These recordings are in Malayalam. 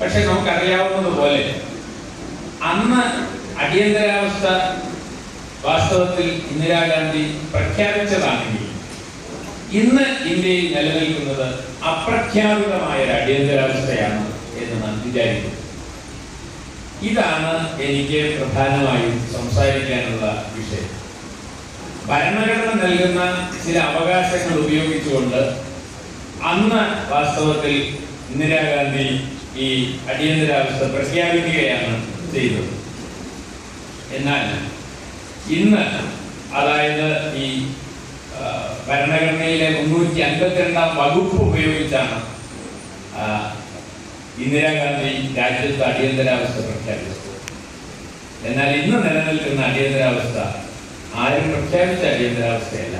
പക്ഷെ നമുക്കറിയാവുന്നതുപോലെ അന്ന് അടിയന്തരാവസ്ഥ വാസ്തവത്തിൽ ഇന്ദിരാഗാന്ധി പ്രഖ്യാപിച്ചതാണെങ്കിൽ ഇന്ന് ഇന്ത്യയിൽ നിലനിൽക്കുന്നത് അപ്രഖ്യാപിതമായ ഒരു അടിയന്തരാവസ്ഥയാണ് എന്ന് നാം വിചാരിക്കുന്നു. ഇതാണ് എനിക്ക് പ്രധാനമായും സംസാരിക്കാനുള്ള വിഷയം. ഭരണഘടന നൽകുന്ന ചില അവകാശങ്ങൾ ഉപയോഗിച്ചുകൊണ്ട് അന്ന് വാസ്തവത്തിൽ ഇന്ദിരാഗാന്ധി ഈ അടിയന്തരാവസ്ഥ പ്രഖ്യാപിക്കുകയാണ് ചെയ്തത്. എന്നാൽ ഇന്ന് അതായത് ഈ ഭരണഘടനയിലെ മുന്നൂറ്റി അൻപത്തിരണ്ടാം വകുപ്പ് ഉപയോഗിച്ചാണ് ഇന്ദിരാഗാന്ധി രാജ്യത്ത് അടിയന്തരാവസ്ഥ പ്രഖ്യാപിച്ചത്. എന്നാൽ ഇന്ന് നിലനിൽക്കുന്ന അടിയന്തരാവസ്ഥ ആരും പ്രഖ്യാപിച്ച അടിയന്തരാവസ്ഥയല്ല.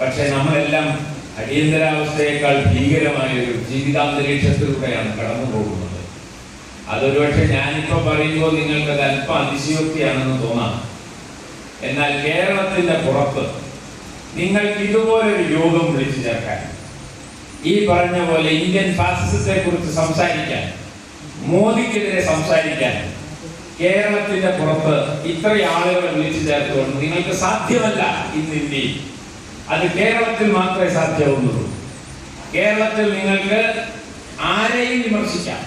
പക്ഷെ നമ്മളെല്ലാം അടിയന്തരാവസ്ഥയേക്കാൾ ഭീകരമായ ഒരു ജീവിതാന്തരീക്ഷത്തിലൂടെയാണ് കടന്നു പോകുന്നത് അതൊരു പക്ഷെ ഞാനിപ്പോ പറയുമ്പോൾ നിങ്ങൾക്ക് അത് അല്പം അതിശയോക്തിയാണെന്ന് തോന്നാം. എന്നാൽ കേരളത്തിന്റെ പുറത്ത് നിങ്ങൾക്ക് ഇതുപോലെ ഒരു യോഗം വിളിച്ചു ചേർക്കാൻ ഈ പറഞ്ഞ പോലെ ഇന്ത്യൻ ഫാസിസത്തെ കുറിച്ച് സംസാരിക്കാൻ മോദിക്കെതിരെ സംസാരിക്കാൻ കേരളത്തിന്റെ പുറത്ത് ഇത്രയും ആളുകളെ വിളിച്ചു ചേർത്തുകൊണ്ട് നിങ്ങൾക്ക് സാധ്യമല്ല ഇന്ന് ഇന്ത്യയിൽ. അത് കേരളത്തിൽ മാത്രമേ സാധ്യമാവുന്നുള്ളൂ. കേരളത്തിൽ നിങ്ങൾക്ക് ആരെയും വിമർശിക്കാം.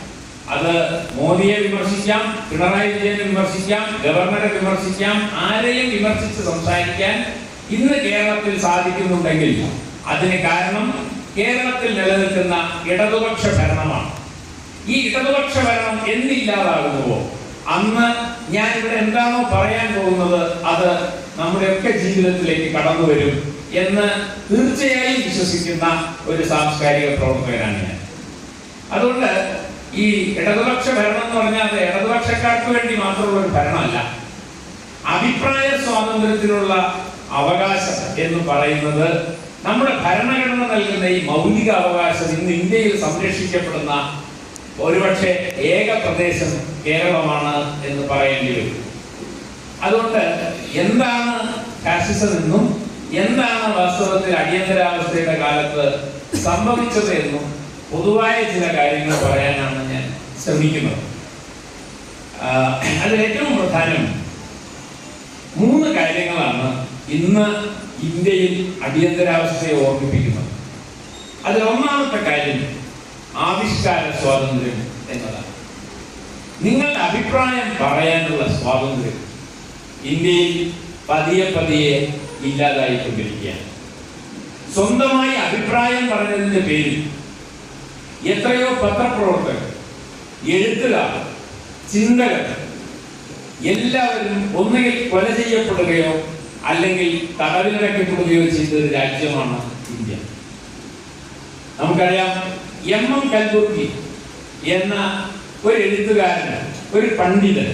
അത് മോദിയെ വിമർശിക്കാം പിണറായി വിജയനെ വിമർശിക്കാം ഗവർണറെ വിമർശിക്കാം ആരെയും വിമർശിച്ച് സംസാരിക്കാൻ ഇന്ന് കേരളത്തിൽ സാധിക്കുന്നുണ്ടെങ്കിൽ അതിന് കാരണം കേരളത്തിൽ നിലനിൽക്കുന്ന ഇടതുപക്ഷ ഭരണമാണ്. ഈ ഇടതുപക്ഷ ഭരണം എന്നില്ലാതാകുന്നുവോ? അന്ന് ഞാൻ ഇവിടെ എന്താണോ പറയാൻ പോകുന്നത് അത് നമ്മുടെയൊക്കെ ജീവിതത്തിലേക്ക് കടന്നു വരും എന്ന് തീർച്ചയായും വിശ്വസിക്കുന്ന ഒരു സാംസ്കാരിക പ്രവർത്തകനാണ് ഞാൻ. അതുകൊണ്ട് ഈ ഇടതുപക്ഷ ഭരണം എന്ന് പറഞ്ഞാൽ ഇടതുപക്ഷക്കാർക്ക് വേണ്ടി മാത്രമുള്ള ഒരു ഭരണമല്ല. അഭിപ്രായ സ്വാതന്ത്ര്യത്തിനുള്ള അവകാശം എന്ന് പറയുന്നത് നമ്മുടെ ഭരണഘടന നൽകുന്ന ഈ മൗലിക അവകാശം ഇന്ന് ഇന്ത്യയിൽ സംരക്ഷിക്കപ്പെടുന്ന ഒരുപക്ഷെ ഏക പ്രദേശം കേരളമാണ് എന്ന് പറയേണ്ടി വരും. അതുകൊണ്ട് എന്താണ് ഫാസിസം എന്നും എന്താണ് വാസ്തവത്തിൽ അടിയന്തരാവസ്ഥയുടെ കാലത്ത് സംഭവിച്ചത് എന്നും പൊതുവായ ചില കാര്യങ്ങൾ പറയാനാണ് ഞാൻ ശ്രമിക്കുന്നത്. അതിൽ ഏറ്റവും പ്രധാനം മൂന്ന് കാര്യങ്ങളാണ് ഇന്ന് ഇന്ത്യയിൽ അടിയന്തരാവസ്ഥയെ ഓർമ്മിപ്പിക്കുന്നത്. അതിൽ ഒന്നാമത്തെ കാര്യം ആവിഷ്കാര സ്വാതന്ത്ര്യം എന്നതാണ്. നിങ്ങളുടെ അഭിപ്രായം പറയാനുള്ള സ്വാതന്ത്ര്യം ഇന്ത്യയിൽ പതിയെ പതിയെ ഇല്ലാതായിക്കൊണ്ടിരിക്കുകയാണ് സ്വന്തമായി അഭിപ്രായം പറഞ്ഞതിന്റെ പേരിൽ എത്രയോ പത്രപ്രവർത്തകർ എഴുത്തുകാർ ചിന്തകർ എല്ലാവരും ഒന്നുകിൽ കൊല ചെയ്യപ്പെടുകയോ അല്ലെങ്കിൽ തടവിലടക്കപ്പെടുകയോ ചെയ്ത ഒരു രാജ്യമാണ് ഇന്ത്യ. നമുക്കറിയാം എം എം കൽബുർഗി എന്ന ഒരു എഴുത്തുകാരൻ ഒരു പണ്ഡിതൻ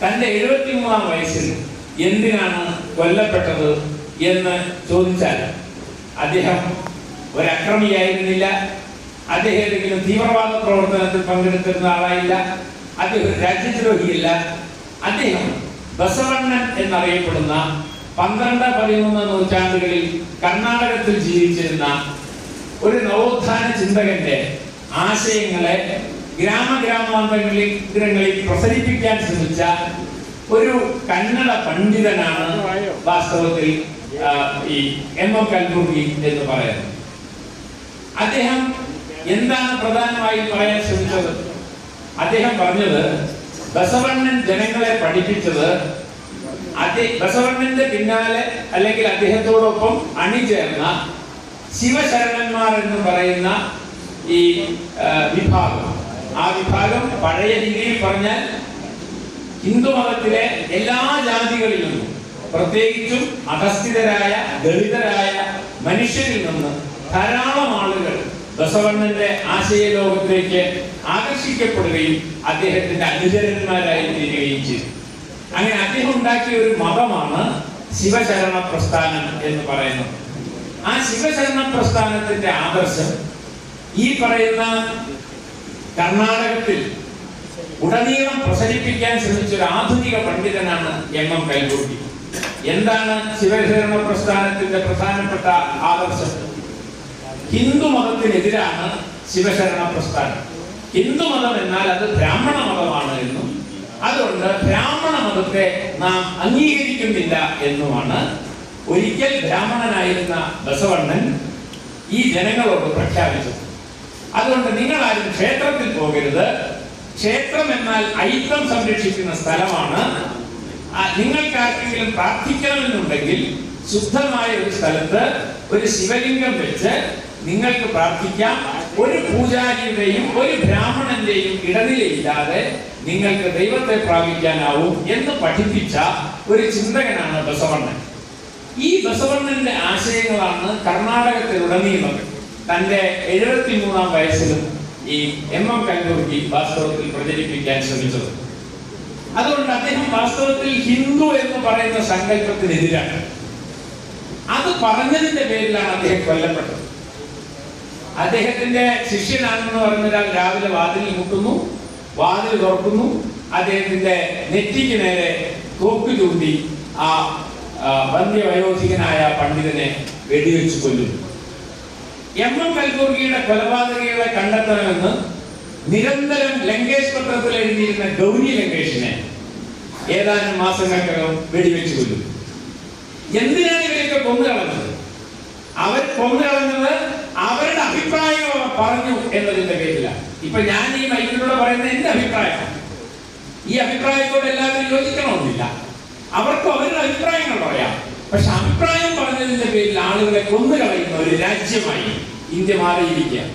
തന്റെ എഴുപത്തിമൂന്നാം വയസ്സിൽ എന്തിനാണ് കൊല്ലപ്പെട്ടത് എന്ന് ചോദിച്ചാൽ അദ്ദേഹം ഒരു അക്രമിയായിരുന്നില്ല അദ്ദേഹം ഏതെങ്കിലും തീവ്രവാദ പ്രവർത്തനത്തിൽ പങ്കെടുത്തിരുന്ന ആളായില്ല. അദ്ദേഹം രാജ്യദ്രോഹിയല്ല. അദ്ദേഹം ബസവണ്ണൻ എന്നറിയപ്പെടുന്ന പന്ത്രണ്ട് പതിമൂന്ന് നൂറ്റാണ്ടുകളിൽ കർണാടകത്തിൽ ജീവിച്ചിരുന്ന ഒരു നവോത്ഥാന ചിന്തകന്റെ ആശയങ്ങളെ ഗ്രാമഗ്രാമാന്തരങ്ങളിൽ ഇത്തരങ്ങളിൽ പ്രസരിപ്പിക്കാൻ ശ്രമിച്ച ഒരു കന്നഡ പണ്ഡിതനാണ് വാസ്തവത്തിൽ ഈ എം എം കൽബുർഗി എന്ന് പറയുന്നത്. അദ്ദേഹം എന്താണ് പ്രധാനമായും പറയാൻ ശ്രമിച്ചത്? അദ്ദേഹം പറഞ്ഞത് ബസവണ്ണൻ ജനങ്ങളെ പഠിപ്പിച്ചത് ബസവണ്ണന്റെ പിന്നാലെ അല്ലെങ്കിൽ അദ്ദേഹത്തോടൊപ്പം അണിചേർന്ന ശിവശരണന്മാർ എന്ന് പറയുന്ന ഈ വിഭാഗം. വിഭാഗം പഴയ രീതിയിൽ പറഞ്ഞാൽ ഹിന്ദു മതത്തിലെ എല്ലാ ജാതികളിൽ നിന്നും പ്രത്യേകിച്ചും അധസ്ഥിതരായ ദളിതരായ മനുഷ്യരിൽ നിന്ന് ധാരാളം ആളുകൾ ബസവണ്ണന്റെ ആശയ ലോകത്തേക്ക് ആകർഷിക്കപ്പെടുകയും അദ്ദേഹത്തിന്റെ അനുചരന്മാരായി തീരുകയും ചെയ്തു. അങ്ങനെ അദ്ദേഹം ഉണ്ടാക്കിയ ഒരു മതമാണ് ശിവശരണ പ്രസ്ഥാനം എന്ന് പറയുന്നത്. ആ ശിവശരണ പ്രസ്ഥാനത്തിന്റെ ആദർശം ഈ പറയുന്ന കർണാടകത്തിൽ ഉടനീളം പ്രസരിപ്പിക്കാൻ ശ്രമിച്ച ഒരു ആധുനിക പണ്ഡിതനാണ് എം എം കൈകൂട്ടി എന്താണ് ശിവശരണ പ്രസ്ഥാനത്തിന്റെ പ്രധാനപ്പെട്ട ആദർശം? ഹിന്ദു മതത്തിനെതിരാണ് ശിവശരണ പ്രസ്ഥാനം. ഹിന്ദു മതം എന്നാൽ അത് ബ്രാഹ്മണ മതമാണ് എന്നും അതുകൊണ്ട് ബ്രാഹ്മണ മതത്തെ നാം അംഗീകരിക്കുന്നില്ല എന്നുമാണ് ഒരിക്കൽ ബ്രാഹ്മണനായിരുന്ന ബസവണ്ണൻ ഈ ജനങ്ങളോട് പ്രഖ്യാപിച്ചത്. അതുകൊണ്ട് നിങ്ങൾ ആരും ക്ഷേത്രത്തിൽ പോകരുത്. ക്ഷേത്രം എന്നാൽ ഐത്തം സംരക്ഷിക്കുന്ന സ്ഥലമാണ്. നിങ്ങൾക്ക് ആർക്കെങ്കിലും പ്രാർത്ഥിക്കണമെന്നുണ്ടെങ്കിൽ ശുദ്ധമായ ഒരു സ്ഥലത്ത് ഒരു ശിവലിംഗം വെച്ച് നിങ്ങൾക്ക് പ്രാർത്ഥിക്കാം. ഒരു പൂജാരിയുടെയും ഒരു ബ്രാഹ്മണന്റെയും ഇടനിലയില്ലാതെ നിങ്ങൾക്ക് ദൈവത്തെ പ്രാപിക്കാനാവും എന്ന് പഠിപ്പിച്ച ഒരു ചിന്തകനാണ് ബസവണ്ണൻ. ഈ ബസവണ്ണന്റെ ആശയങ്ങളാണ് കർണാടകത്തിലുടനീളം തന്റെ എഴുപത്തി മൂന്നാം വയസ്സിലും ഈ എം എം കല്ലൂർജി വാസ്തവത്തിൽ പ്രചരിപ്പിക്കാൻ ശ്രമിച്ചത്. അതുകൊണ്ട് അദ്ദേഹം വാസ്തവത്തിൽ ഹിന്ദു എന്ന് പറയുന്ന സങ്കല്പത്തിനെതിരാണ്. അത് പറഞ്ഞതിന്റെ പേരിലാണ് അദ്ദേഹം കൊല്ലപ്പെട്ടത്. അദ്ദേഹത്തിന്റെ ശിഷ്യനാണെന്ന് പറഞ്ഞാൽ രാവിലെ വാതിൽ മുട്ടുന്നു വാതിൽ തുറക്കുന്നു അദ്ദേഹത്തിന്റെ നെറ്റിക്ക് നേരെ തോക്ക് ചൂണ്ടി ആ, വന്ധ്യവയോധികനായ പണ്ഡിതനെ വെടിവെച്ച് കൊല്ലുന്നു. എം എം കൽബുർഗിയുടെ കൊലപാതകികളെ കണ്ടെത്തണമെന്ന് നിരന്തരം ലങ്കേഷ് പത്രത്തിൽ എഴുതിയിരുന്ന ഗൗരി ലങ്കേഷിനെ ഏതാനും മാസങ്ങൾക്കകം വെടിവെച്ച് കൊല്ലും. എന്തിനാണ് ഇവരെയൊക്കെ കൊന്നുകളഞ്ഞത്? അവർ കൊന്നുകളഞ്ഞത് അവരുടെ അഭിപ്രായം പറഞ്ഞു എന്നതിന്റെ പേരിലാണ്. ഇപ്പൊ ഞാൻ ഈ മൈക്കിലൂടെ പറയുന്ന എന്റെ അഭിപ്രായമാണ്. ഈ അഭിപ്രായത്തോട് എല്ലാവരും യോജിക്കണമെന്നില്ല. അവർക്ക് അവരുടെ അഭിപ്രായങ്ങൾ പറയാം. പക്ഷെ അഭിപ്രായം പറഞ്ഞതിന്റെ പേരിൽ ആളുകളെ കൊന്നു കളയുന്ന ഒരു രാജ്യമായി ഇന്ത്യ മാറിയിരിക്കുകയാണ്.